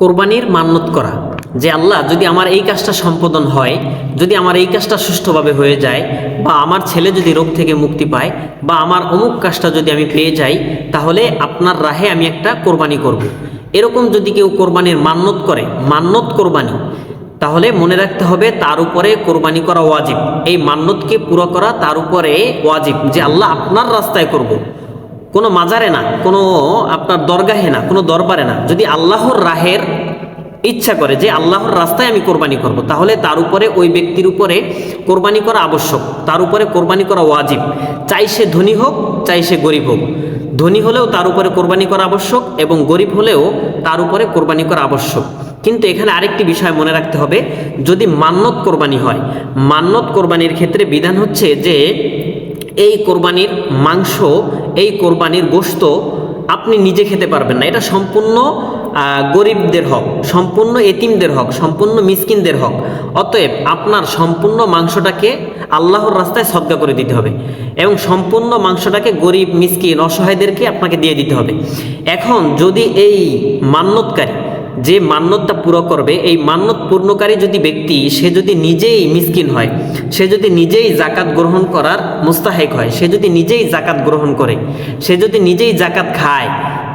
কোরবানির মান্যত করা যে আল্লাহ, যদি আমার এই কাজটা সম্পাদন হয়, যদি আমার এই কাজটা সুষ্ঠুভাবে হয়ে যায়, বা আমার ছেলে যদি রোগ থেকে মুক্তি পায়, বা আমার অমুক কাজটা যদি আমি পেয়ে যাই, তাহলে আপনার রাহে আমি একটা কোরবানি করব। এরকম যদি কেউ কোরবানির মান্যত করে মান্যত কোরবানি, তাহলে মনে রাখতে হবে তার উপরে কোরবানি করা ওয়াজিব এই মান্যতকে পুরো করা তার উপরে ওয়াজিব, যে আল্লাহ আপনার রাস্তায় করব। কোনো মাজারে না, কোনো আপনার দরগাহে না, কোনো দরবারে না, যদি আল্লাহর রাহের ইচ্ছা করে যে আল্লাহর রাস্তায় আমি কোরবানি করব। তাহলে তার উপরে ওই ব্যক্তির উপরে কোরবানি করা আবশ্যক, তার উপরে কোরবানি করা ওয়াজিব চাই সে ধনী হোক, চাই সে গরিব হোক ধনী হলেও তার উপরে কোরবানি করা আবশ্যক এবং গরিব হলেও তার উপরে কোরবানি করা আবশ্যক কিন্তু এখানে আরেকটি বিষয় মনে রাখতে হবে, যদি মান্যত কোরবানি হয় মান্যত কোরবানির ক্ষেত্রে বিধান হচ্ছে যে এই কোরবানির মাংস এই কোরবানির গোস্ত আপনি নিজে খেতে পারবেন না। এটা সম্পূর্ণ গরিবদের হক, সম্পূর্ণ এতিমদের হক, সম্পূর্ণ মিসকিনদের হক। অতএব আপনার সম্পূর্ণ মাংসটাকে আল্লাহর রাস্তায় সদ্গা করে দিতে হবে এবং সম্পূর্ণ মাংসটাকে গরিব, মিসকিন, অসহায়দেরকে আপনাকে দিয়ে দিতে হবে। এখন যদি এই মান্যতকারী যে মান্যতটা পুরো করবে, এই মান্যত পূর্ণকারী যদি ব্যক্তি, সে যদি নিজেই মিসকিন হয়, সে যদি নিজেই জাকাত গ্রহণ করার মুস্তাহেক হয়, সে যদি নিজেই জাকাত গ্রহণ করে, সে যদি নিজেই জাকাত খায়,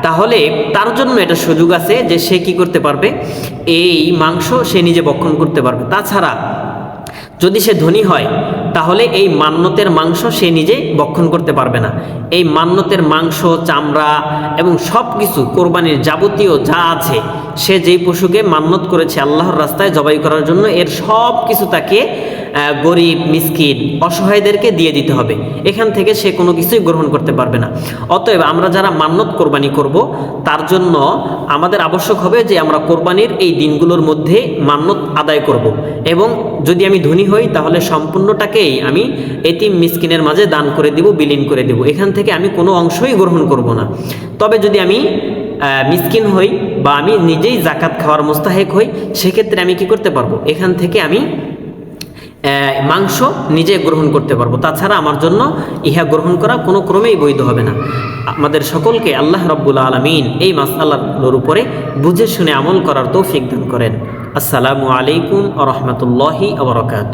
তাহলে তার জন্য এটা সুযোগ আছে যে সে কি করতে পারবে? এই মাংস সে নিজে বক্ষণ করতে পারবে। তাছাড়া যদি সে ধনী হয় তাহলে এই মান্যতের মাংস সে নিজে বক্ষণ করতে পারবে না। এই মান্যতের মাংস, চামড়া এবং সব কিছু কোরবানির যাবতীয় যা আছে, সে যেই পশুকে মান্যত করেছে আল্লাহর রাস্তায় জবাই করার জন্য, এর সব কিছু তাকে গরিব, মিসকিন, অসহায়দেরকে দিয়ে দিতে হবে। এখান থেকে সে কোনো কিছুই গ্রহণ করতে পারবে না। অতএব আমরা যারা মান্যত কোরবানি করব, তার জন্য আমাদের আবশ্যক হবে যে আমরা কোরবানির এই দিনগুলোর মধ্যে মান্যত আদায় করব। এবং যদি আমি ধনী হই, তাহলে সম্পূর্ণটাকেই আমি এতিম মিসকিনের মাঝে দান করে দিব, বিলীন করে দেব। এখান থেকে আমি কোনো অংশই গ্রহণ করব না। তবে যদি আমি মিসকিন হই বা আমি নিজেই জাকাত খাওয়ার মোস্তাহেক হই, সেক্ষেত্রে আমি কি করতে পারব? এখান থেকে আমি মাংস নিজে গ্রহণ করতে পারব। তাছাড়া আমার জন্য ইহা গ্রহণ করা কোনো ক্রমেই বৈধ হবে না। আমাদের সকলকে আল্লাহ রব্বুল আলমিন এই মাস আল্লাহর উপরে বুঝে শুনে আমল করার তৌফিক দান করেন। আসসালামু আলাইকুম আ রহমতুল্লাহি আবরকাত